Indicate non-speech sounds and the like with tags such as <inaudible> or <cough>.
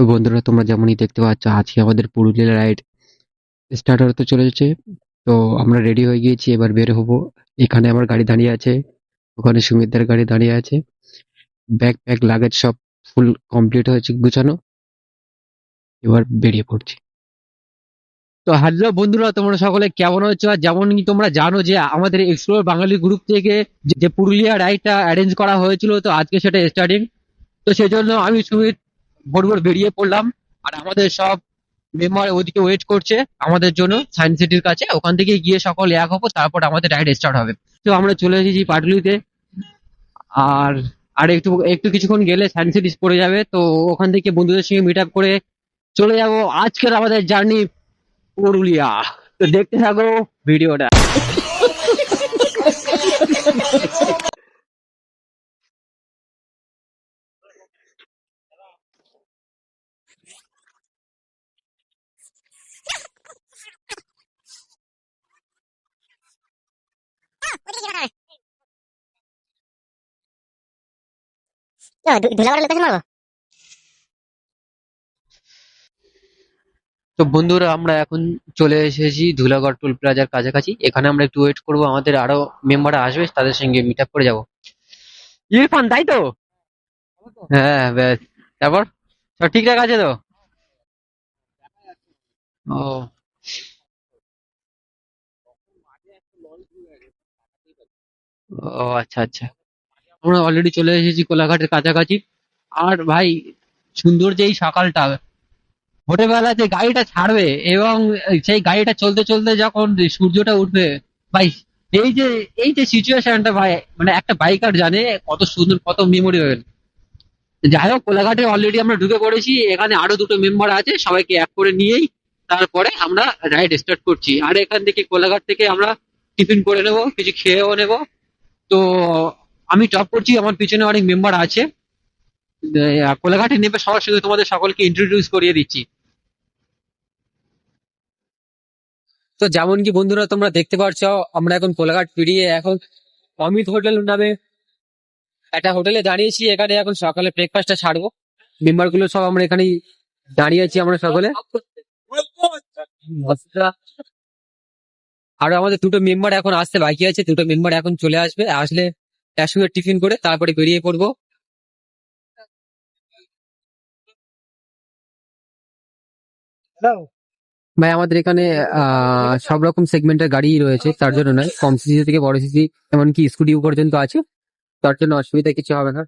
তো বন্ধুরা, তোমরা যেমনই দেখতে পাচ্ছ, আজকে আমাদের পুরুলিয়া রাইড স্টার্ট হতে চলেছে। তো আমরা রেডি হয়ে গিয়েছি, এবার বের হব। এখানে আমার গাড়ি দাঁড়িয়ে আছে, ওখানে সুমিতদার গাড়ি দাঁড়িয়ে আছে। ব্যাগ প্যাক লাগেজ সব ফুল কমপ্লিট হয়েছে গুছানো। এবার বেরিয়ে পড়ছি। তো হ্যালো বন্ধুরা, তোমরা সকলে কেমন হচ্ছে আর যেমন তোমরা জানো যে আমাদের এক্সপ্লোর বাঙালি গ্রুপ থেকে যে- যে পুরুলিয়া রাইডটা অ্যারেঞ্জ করা হয়েছিল, তো আজকে সেটা স্টার্টিং তো সেই জন্য আমি সুমিত ভোর ভোর বেরিয়ে পড়লাম। আর আমাদের সব মেম্বার ওদিকে ওয়েট করছে আমাদের জন্য সায়েন্স সিটির কাছে। ওখান থেকে গিয়ে সকল এক হব, তারপর আমাদের রাইড স্টার্ট হবে। তো আমরা চলে এসেছি পাটুলিতে। আর আর একটু একটু কিছুক্ষণ গেলে সায়েন্স সিটি পড়ে যাবে। তো ওখান থেকে বন্ধুদের সঙ্গে মিট আপ করে চলে যাব আজকের আমাদের জার্নি পুরুলিয়া। তো দেখতে থাকো ভিডিওটা। <laughs> তো বন্ধুরা আমরা এখন চলে এসেছি ধুলাগড় টোল প্লাজার কাছাকাছি। এখানে আমরা একটু ওয়েট করব আমাদের আরও মেম্বার আসবে তাদের সঙ্গে মিট আপ করে যাব। ইরফান তাই তো? হ্যাঁ ব্যাস। তারপর? সব ঠিকঠাক আছে তো? ও। ও আচ্ছা আচ্ছা। আমরা অলরেডি চলে এসেছি কোলাঘাটের কাছাকাছি। আর ভাই, সুন্দর যে এই সকালটা, ভোরবেলা যে গাড়িটা ছাড়বে এবং সেই গাড়িটা চলতে চলতে যখন সূর্যটা উঠবে, ভাই, এই যে এই যে সিচুয়েশনটা ভাই মানে একটা বাইকার জানে কত সুন্দর, কত মেমোরি হবে যাই হোক, কোলাঘাটে অলরেডি আমরা ঢুকে পড়েছি, এখানে আরও দুটো মেম্বার আছে, সবাইকে এক করে নিয়েই তারপরে আমরা রাইড স্টার্ট করছি। আর এখান থেকে কোলাঘাট থেকে আমরা টিফিন করে নেব কিছু খেয়েও নেব। তো আমি টপ করছি আমার পিছনে অনেক মেম্বার আছে। কোলাঘাটে নেমে সবার সঙ্গে তোমাদের সকলকে ইন্ট্রোডিউস করিয়ে দিচ্ছি। তো যেমন কি বন্ধুরা তোমরা দেখতে পাচ্ছ আমরা এখন কোলাঘাট পেরিয়ে এখন অমিত হোটেল নামে একটা হোটেলে দাঁড়িয়েছি। এখানে এখন সকালে ব্রেকফাস্টটা ছাড়বো। মেম্বারগুলো সব আমরা এখানে দাঁড়িয়ে আছি আমরা সকলে। আরও আমাদের দুটো মেম্বার এখন আসতে বাকি আছে দুটো মেম্বার এখন চলে আসবে। আসলে একসঙ্গে টিফিন করে তারপরে বেরিয়ে পড়ব। ভাই আমাদের এখানে সব রকম সেগমেন্টের গাড়ি রয়েছে তার জন্য নয়। কম সিসি থেকে বড় সিসি এমনকি স্কুটি পর্যন্ত আছে। তার জন্য অসুবিধা কিছু হবে না।